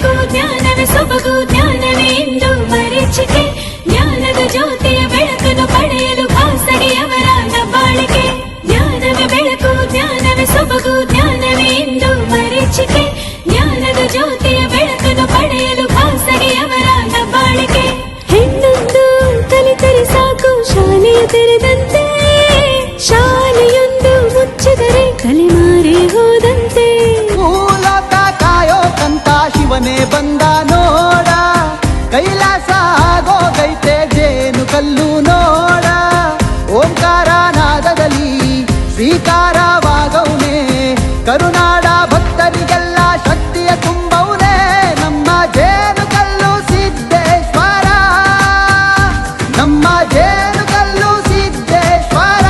సొబగు జ్ఞానన సొబగు ಕಲ್ಲು ನೋಡ ಓಂಕಾರ ನಾದದಲ್ಲಿ ಸ್ವೀಕಾರವಾಗೌನೆ ಕರುನಾಡ ಭಕ್ತರಿಗೆಲ್ಲ ಶಕ್ತಿಯ ತುಂಬೌನೆ ನಮ್ಮ ಜೇನು ಕಲ್ಲು ಸಿದ್ದೇಶ್ವರ. ನಮ್ಮ ಜೇನು ಕಲ್ಲು ಸಿದ್ದೇಶ್ವರ.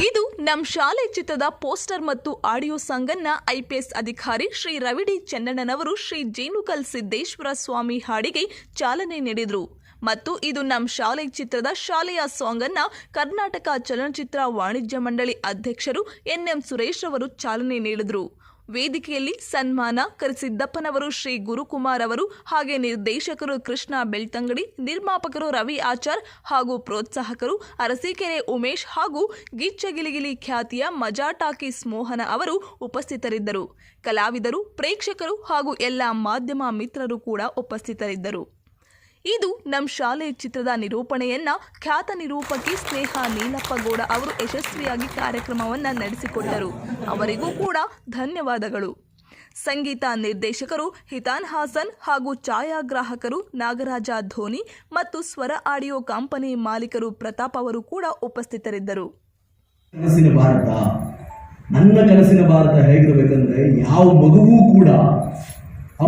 ಇದು ನಮ್ಮ ಶಾಲೆ ಚಿತ್ರದ ಪೋಸ್ಟರ್ ಮತ್ತು ಆಡಿಯೋ ಸಾಂಗನ್ನ ಐಪಿಎಸ್ ಅಧಿಕಾರಿ ಶ್ರೀ ರವಿಡಿ ಚೆನ್ನಣ್ಣನವರು ಶ್ರೀ ಜೇನುಕಲ್ ಸಿದ್ದೇಶ್ವರ ಸ್ವಾಮಿ ಹಾಡಿಗೆ ಚಾಲನೆ ನೀಡಿದರು. ಮತ್ತು ಇದು ನಮ್ಮ ಶಾಲೆ ಚಿತ್ರದ ಶಾಲೆಯ ಸಾಂಗ್ ಅನ್ನ ಕರ್ನಾಟಕ ಚಲನಚಿತ್ರ ವಾಣಿಜ್ಯ ಮಂಡಳಿ ಅಧ್ಯಕ್ಷರು ಎನ್ಎಂ ಸುರೇಶ್ ಅವರು ಚಾಲನೆ ನೀಡಿದರು. ವೇದಿಕೆಯಲ್ಲಿ ಸನ್ಮಾನ ಕರಿಸಿದ್ದಪ್ಪನವರು ಶ್ರೀ ಗುರುಕುಮಾರ್ ಅವರು ಹಾಗೆ ನಿರ್ದೇಶಕರು ಕೃಷ್ಣ ಬೆಳ್ತಂಗಡಿ, ನಿರ್ಮಾಪಕರು ರವಿ ಆಚಾರ್ ಹಾಗೂ ಪ್ರೋತ್ಸಾಹಕರು ಅರಸೀಕೆರೆ ಉಮೇಶ್ ಹಾಗೂ ಗಿಚ್ಚಗಿಲಿಗಿಲಿ ಖ್ಯಾತಿಯ ಮಜಾ ಟಾಕೀಸ್ ಮೋಹನ ಅವರು ಉಪಸ್ಥಿತರಿದ್ದರು. ಕಲಾವಿದರು, ಪ್ರೇಕ್ಷಕರು ಹಾಗೂ ಎಲ್ಲ ಮಾಧ್ಯಮ ಮಿತ್ರರು ಕೂಡ ಉಪಸ್ಥಿತರಿದ್ದರು. ಇದು ನಮ್ಮ ಶಾಲೆಯ ಚಿತ್ರದ ನಿರೂಪಣೆಯನ್ನ ಖ್ಯಾತ ನಿರೂಪಕಿ ಸ್ನೇಹ ನೀಲಪ್ಪಗೌಡ ಅವರು ಯಶಸ್ವಿಯಾಗಿ ಕಾರ್ಯಕ್ರಮವನ್ನು ನಡೆಸಿಕೊಟ್ಟರು. ಅವರಿಗೂ ಕೂಡ ಧನ್ಯವಾದಗಳು. ಸಂಗೀತ ನಿರ್ದೇಶಕರು ಹಿತಾನ್ ಹಾಸನ್ ಹಾಗೂ ಛಾಯಾಗ್ರಾಹಕರು ನಾಗರಾಜ ಧೋನಿ ಮತ್ತು ಸ್ವರ ಆಡಿಯೋ ಕಂಪನಿ ಮಾಲೀಕರು ಪ್ರತಾಪ್ ಅವರು ಕೂಡ ಉಪಸ್ಥಿತರಿದ್ದರು. ನನ್ನ ಕನಸಿನ ಭಾರತ ಹೇಗಿರಬೇಕಂದ್ರೆ ಯಾವ ಮಗುವೂ ಕೂಡ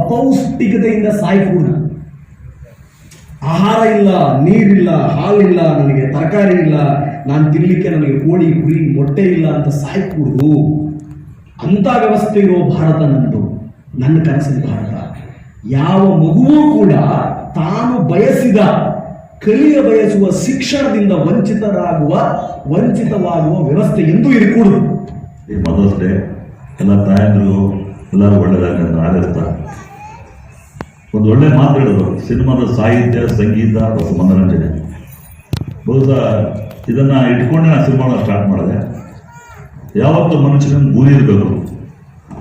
ಅಪೌಷ್ಟಿಕತೆಯಿಂದ ಸಾಯ್ಕೂಡ್ದು. ಆಹಾರ ಇಲ್ಲ, ನೀರಿಲ್ಲ, ಹಾಲಿಲ್ಲ, ನನಗೆ ತರಕಾರಿ ಇಲ್ಲ, ನಾನು ತಿನ್ನಲಿಕ್ಕೆ ನನಗೆ ಕೋಳಿ, ಕುರಿ, ಮೊಟ್ಟೆ ಇಲ್ಲ ಅಂತ ಸಾಯ್ಕೂಡ್ದು ಅಂಥ ವ್ಯವಸ್ಥೆ ಇರೋ ಭಾರತ ನಂದು, ನನ್ನ ಕನಸಿನ ಭಾರತ. ಯಾವ ಮಗುವೂ ಕೂಡ ತಾನು ಬಯಸಿದ, ಕಲಿಯ ಬಯಸುವ ಶಿಕ್ಷಣದಿಂದ ವಂಚಿತರಾಗುವ, ವಂಚಿತವಾಗುವ ವ್ಯವಸ್ಥೆ ಎಂದೂ ಇರಕೂಡದು. ಈ ಎಲ್ಲ ತಾಯಂದ್ರು ಎಲ್ಲರೂ ಹಾರೈಸ್ತಾ ಒಂದು ಒಳ್ಳೆ ಮಾತು ಹೇಳಿದ್ರು. ಸಿನಿಮಾದ ಸಾಹಿತ್ಯ ಸಂಗೀತ ಮತ್ತು ಮನೋರಂಜನೆ. ಬಹುಶಃ ಇದನ್ನ ಇಟ್ಕೊಂಡೆ ನಾನು ಸಿನಿಮಾನ ಸ್ಟಾರ್ಟ್ ಮಾಡಿದೆ. ಯಾವತ್ತೂ ಮನುಷ್ಯನ ಗುರಿ ಇರಬೇಕು.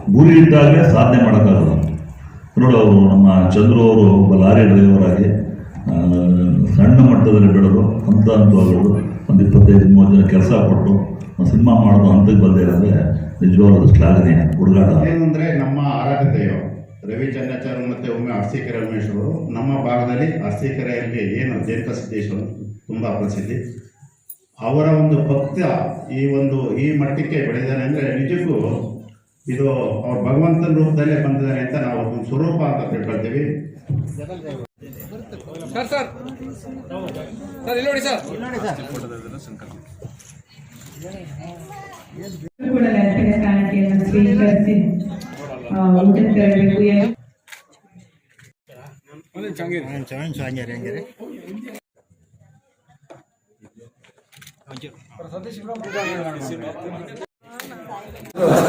ಗುರಿ ಇದ್ದಾಗಲೇ ಸಾಧನೆ ಮಾಡೋಕ್ಕಾಗಲ್ಲ. ನೋಡು ಅವರು ನಮ್ಮ ಚಂದ್ರು ಅವರು ಒಬ್ಬ ಲಾರಿ ಡ್ರೈವರ್ ಆಗಿ ಆ, ಸಣ್ಣ ಮಟ್ಟದಲ್ಲಿ ಬೆಳೆದು ಹಂತ ಹಂತವಾಗಿ ಒಂದು ಇಪ್ಪತ್ತೈದು ಮೂವತ್ತು ಜನ ಕೆಲಸ ಕೊಟ್ಟು ಸಿನಿಮಾ ಮಾಡೋದು ಹಂತಕ್ಕೆ ಇರೋದ್ರೆ ನಿಜವಾದ ಶ್ಲಾಘನೆ ಹುಡುಗಾಟ. ಏನಂದರೆ ನಮ್ಮ ಆರಾಧ್ಯತೆಯು ರವಿ ಮತ್ತು ಮತ್ತೆ ಒಮ್ಮೆ ಅರಸೀಕೆರೆ ಉಮೇಶ್ ಅವರು ನಮ್ಮ ಭಾಗದಲ್ಲಿ ಅರಸೀಕೆರೆಯಲ್ಲಿ ಏನು ಜಯಂತ ಸಿದ್ದೇಶ್ವರ ತುಂಬಾ ಪ್ರಸಿದ್ಧಿ. ಅವರ ಒಂದು ಭಕ್ತ ಈ ಒಂದು ಈ ಮಟ್ಟಕ್ಕೆ ಬೆಳೆದಿದ್ದಾನೆ ಅಂದ್ರೆ ನಿಜಕ್ಕೂ ಇದು ಅವ್ರ ಭಗವಂತನ ರೂಪದಲ್ಲೇ ಬಂದಿದ್ದಾರೆ ಅಂತ ನಾವು ಒಂದು ಸ್ವರೂಪ ಅಂತ ತಿಳ್ಕೊಳ್ತೀವಿ. Sir sir. ಸರ್ ಇಲ್ಲಿ ನೋಡಿ ಸರ್. ಕೂಡ ನೆನಪಿನ ಕಾಣಿಕೆಯನ್ನು ಸ್ವೀಕರಿಸಿ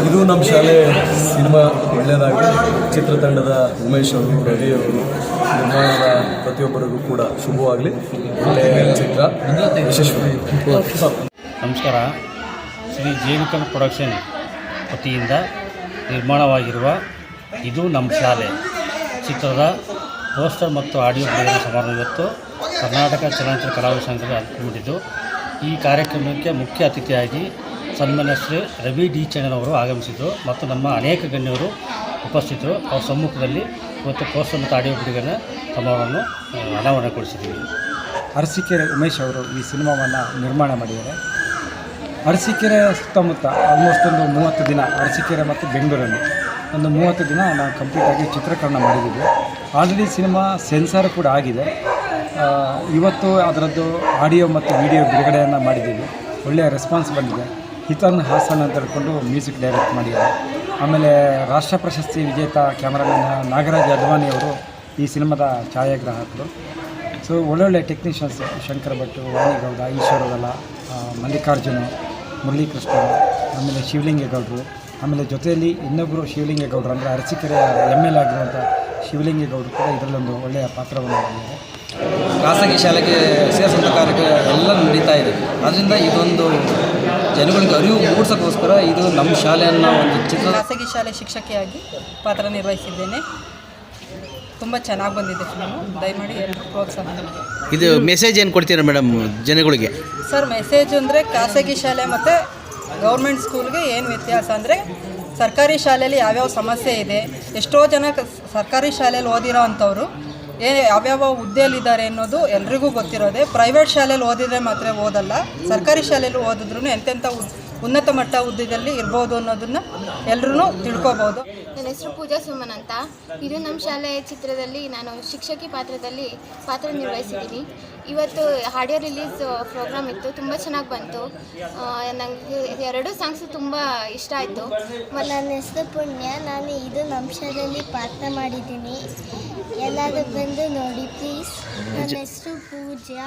ಇದು ನಮ್ಮ ಶಾಲೆ ಸಿನಿಮಾ ಒಳ್ಳೆಯದಾಗಿ ಚಿತ್ರತಂಡದ ಉಮೇಶ್ ಅವರು ರವಿ ಅವರು ನಿರ್ಮಾಣದ ಪ್ರತಿಯೊಬ್ಬರಿಗೂ ಕೂಡ ಶುಭವಾಗಲಿ. ಒಳ್ಳೆಯ ಚಿತ್ರ. ಯಶಸ್ವಿ. ನಮಸ್ಕಾರ. ಶ್ರೀ ಜೀವಿಕನ್ ಪ್ರೊಡಕ್ಷನ್ ವತಿಯಿಂದ ನಿರ್ಮಾಣವಾಗಿರುವ ಇದು ನಮ್ಮ ಶಾಲೆ. ಚಿತ್ರದ ಪೋಸ್ಟರ್ ಮತ್ತು ಆಡಿಯೋ ಬಿಡುಗಡೆ ಸಮಾರಂಭ ಇವತ್ತು ಕರ್ನಾಟಕ ಚಲನಚಿತ್ರ ಕಲಾವಿದ ಸಂಘದ ಹಮ್ಮಿಕೊಂಡಿದ್ದು ಈ ಕಾರ್ಯಕ್ರಮಕ್ಕೆ ಮುಖ್ಯ ಅತಿಥಿಯಾಗಿ ಸನ್ಮಾನ್ಯ ಶ್ರೀ ರವಿ ಡಿ ಚಂದ್ರನವರು ಆಗಮಿಸಿದರು ಮತ್ತು ನಮ್ಮ ಅನೇಕ ಗಣ್ಯರು ಉಪಸ್ಥಿತರು. ಅವರ ಸಮ್ಮುಖದಲ್ಲಿ ಇವತ್ತು ಪೋಸ್ಟರ್ ಮತ್ತು ಆಡಿಯೋ ಬಿಡುಗಡೆ ಸಮಾರಂಭವನ್ನು ಅನಾವರಣಗೊಳಿಸಿದ್ದೀವಿ ಅರಸಿಕೆ ಉಮೇಶ್ ಅವರು ಈ ಸಿನಿಮಾವನ್ನು ನಿರ್ಮಾಣ ಮಾಡಿದ್ದಾರೆ. ಅರಸೀಕೆರೆ ಸುತ್ತಮುತ್ತ ಆಲ್ಮೋಸ್ಟ್ ಒಂದು ಮೂವತ್ತು ದಿನ, ಅರಸೀಕೆರೆ ಮತ್ತು ಬೆಂಗಳೂರಲ್ಲಿ ಒಂದು ಮೂವತ್ತು ದಿನ ನಾವು ಕಂಪ್ಲೀಟಾಗಿ ಚಿತ್ರೀಕರಣ ಮಾಡಿದ್ದೀವಿ. ಆಲ್ರೆಡಿ ಸಿನಿಮಾ ಸೆನ್ಸಾರ್ ಕೂಡ ಆಗಿದೆ. ಇವತ್ತು ಅದರದ್ದು ಆಡಿಯೋ ಮತ್ತು ವಿಡಿಯೋ ಬಿಡುಗಡೆಯನ್ನು ಮಾಡಿದ್ದೀವಿ. ಒಳ್ಳೆಯ ರೆಸ್ಪಾನ್ಸ್ ಬಂದಿದೆ. ಹಿತನ್ ಹಾಸನ್ ಅಂತ ಹೇಳ್ಕೊಂಡು ಮ್ಯೂಸಿಕ್ ಡೈರೆಕ್ಟ್ ಮಾಡಿದ್ದಾರೆ. ಆಮೇಲೆ ರಾಷ್ಟ್ರ ಪ್ರಶಸ್ತಿ ವಿಜೇತ ಕ್ಯಾಮ್ರಾಮನ್ ನಾಗರಾಜ್ ಅದ್ವಾನಿ ಅವರು ಈ ಸಿನಿಮಾದ ಛಾಯಾಗ್ರಾಹಕರು. ಸೊ ಒಳ್ಳೊಳ್ಳೆ ಟೆಕ್ನಿಷಿಯನ್ಸ್ ಶಂಕರ ಭಟ್, ವಾಣಿಗೌಡ, ಈಶ್ವರದಲ್ಲ ಮಲ್ಲಿಕಾರ್ಜುನ ಮುರಳೀಕೃಷ್ಣ ಆಮೇಲೆ ಶಿವಲಿಂಗೇಗೌಡರು, ಆಮೇಲೆ ಜೊತೆಯಲ್ಲಿ ಇನ್ನೊಬ್ಬರು ಶಿವಲಿಂಗೇಗೌಡರು ಅಂದರೆ ಅರಸೀಕೆರೆಯ ಎಂ ಎಲ್ ಆಗಿರುವಂಥ ಶಿವಲಿಂಗೇಗೌಡರು ಕೂಡ ಇದರಲ್ಲೊಂದು ಒಳ್ಳೆಯ ಪಾತ್ರವನ್ನು ಮಾಡಿದ್ದಾರೆ. ಖಾಸಗಿ ಶಾಲೆಗೆ ಸೇರಿಸುವಂಥ ಕಾರ್ಯಕ್ಕೆ ಎಲ್ಲ ನಡೀತಾ ಇದೆ. ಅದರಿಂದ ಇದೊಂದು ಜನಗಳಿಗೆ ಅರಿವು ಮೂಡಿಸೋಕ್ಕೋಸ್ಕರ ಇದು ನಮ್ಮ ಶಾಲೆಯನ್ನು ಒಂದು ಚಿತ್ರ ಖಾಸಗಿ ಶಾಲೆ ಶಿಕ್ಷಕಿಯಾಗಿ ಪಾತ್ರ ನಿರ್ವಹಿಸಿದ್ದೇನೆ. ತುಂಬ ಚೆನ್ನಾಗಿ ಬಂದಿದೆ ಫಿಲ್ಮು ದಯಮಾಡಿ ಎಲ್ಲರೂ ಪ್ರೋತ್ಸಾಹ. ಇದು ಮೆಸೇಜ್ ಏನು ಕೊಡ್ತೀರಾ ಮೇಡಮ್ ಜನಗಳಿಗೆ? ಸರ್ ಮೆಸೇಜ್ ಅಂದರೆ ಖಾಸಗಿ ಶಾಲೆ ಮತ್ತು ಗೌರ್ಮೆಂಟ್ ಸ್ಕೂಲ್ಗೆ ಏನು ವ್ಯತ್ಯಾಸ ಅಂದರೆ ಸರ್ಕಾರಿ ಶಾಲೆಯಲ್ಲಿ ಯಾವ್ಯಾವ ಸಮಸ್ಯೆ ಇದೆ ಎಷ್ಟೋ ಜನ ಕ- ಸರ್ಕಾರಿ ಶಾಲೆಯಲ್ಲಿ ಓದಿರೋ ಅಂಥವ್ರು ಏ ಯಾವ್ಯಾವ ಹುದ್ದೆಯಲ್ಲಿದ್ದಾರೆ ಅನ್ನೋದು ಎಲ್ರಿಗೂ ಗೊತ್ತಿರೋದೆ. ಪ್ರೈವೇಟ್ ಶಾಲೆಯಲ್ಲಿ ಓದಿದ್ರೆ ಮಾತ್ರ ಓದಲ್ಲ ಸರ್ಕಾರಿ ಶಾಲೆಯಲ್ಲಿ ಓದಿದ್ರು ಎಂತೆಂಥ ಉನ್ನತ ಮಟ್ಟ ಹುದ್ದೆಯಲ್ಲಿ ಇರ್ಬೋದು ಅನ್ನೋದನ್ನು ಎಲ್ಲರೂ ತಿಳ್ಕೊಬೋದು. ನನ್ನ ಹೆಸರು ಪೂಜಾ ಸುಮನ್ ಅಂತ. ಇದು ನಮ್ಮ ಶಾಲೆಯ ಚಿತ್ರದಲ್ಲಿ ನಾನು ಶಿಕ್ಷಕಿ ಪಾತ್ರದಲ್ಲಿ ಪಾತ್ರ ನಿರ್ವಹಿಸಿದ್ದೀನಿ. ಇವತ್ತು ಆಡಿಯೋ ರಿಲೀಸ್ ಪ್ರೋಗ್ರಾಮ್ ಇತ್ತು. ತುಂಬ ಚೆನ್ನಾಗಿ ಬಂತು. ನನಗೆ ಎರಡು ಸಾಂಗ್ಸು ತುಂಬ ಇಷ್ಟ ಆಯಿತು. ಮತ್ತು ನನ್ನ ಹೆಸರು ಪುಣ್ಯ. ನಾನು ಇದು ನಮ್ಮ ಶಾಲೆಯಲ್ಲಿ ಪಾತ್ರ ಮಾಡಿದ್ದೀನಿ. ಎಲ್ಲರೂ ಬಂದು ನೋಡಿ ಪ್ಲೀಸ್ ನನ್ನ ಹೆಸರು ಪೂಜಾ.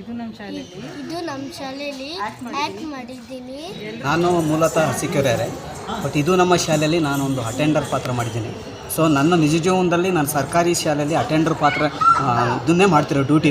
ಇದು ನಮ್ಮ ಶಾಲೆಯಲ್ಲಿ ಇದು ನಮ್ಮ ಶಾಲೆಯಲ್ಲಿ ಆ್ಯಕ್ಟ್ ಮಾಡಿದ್ದೀನಿ. ನಾನು ಮೂಲತಃ ಅರಸೀಕೆರೆ ಬಟ್ ಇದು ನಮ್ಮ ಶಾಲೆಯಲ್ಲಿ ನಾನು ಒಂದು ಅಟೆಂಡರ್ ಪಾತ್ರ ಮಾಡಿದ್ದೀನಿ. ಸೊ ನನ್ನ ನಿಜ ಜೀವನದಲ್ಲಿ ನಾನು ಸರ್ಕಾರಿ ಶಾಲೆಯಲ್ಲಿ ಅಟೆಂಡರ್ ಪಾತ್ರ ಇದನ್ನೇ ಮಾಡ್ತಿರೋ ಡ್ಯೂಟಿ